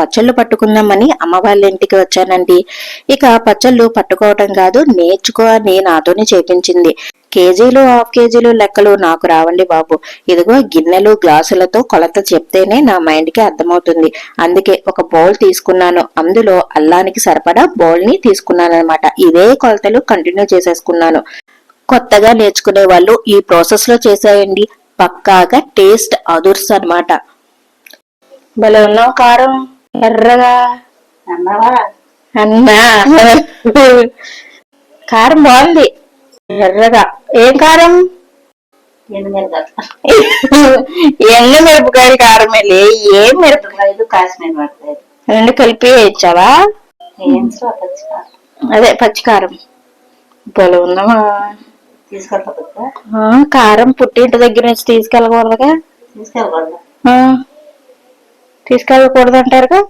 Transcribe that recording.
పచ్చళ్ళు పట్టుకుందామని అమ్మ వాళ్ళ ఇంటికి వచ్చానండి. ఇక పచ్చళ్ళు పట్టుకోవటం కాదు నేర్చుకో అని నాతోనే చేపించింది. కేజీలు హాఫ్ కేజీలు లెక్కలు నాకు రావండి బాబు. ఇదిగో గిన్నెలు గ్లాసులతో కొలత చెప్తేనే నా మైండ్కి అర్థమవుతుంది. అందుకే ఒక బౌల్ తీసుకున్నాను. అందులో అల్లానికి సరిపడా బౌల్ని తీసుకున్నాను అనమాట ఇదే కొలతలు కంటిన్యూ చేసేసుకున్నాను. కొత్తగా నేర్చుకునే వాళ్ళు ఈ ప్రాసెస్లో చేసేయండి. పక్కాగా టేస్ట్ అదుర్స్ అన్నమాట. భలే ఉన్నావు కారం. ఎర్రగా అన్నా. కారం బాగుంది. ఎర్రగా. ఏం కారం? ఎన్న మిరపకాయల కారమేలే ఏం మిరప ఐదు కాశ్మీర్ పడతాయి. రెండు కలిపి ఏం పచ్చిగా అదే పచ్చికారం. భలే ఉన్నామా ఆ, కారం పుట్టింటి దగ్గర నుంచి తీసుకెళ్ళకూడదుగా. తీసుకెళ్ళకూడదు? తీసుకెళ్ళకూడదు అంటారుగా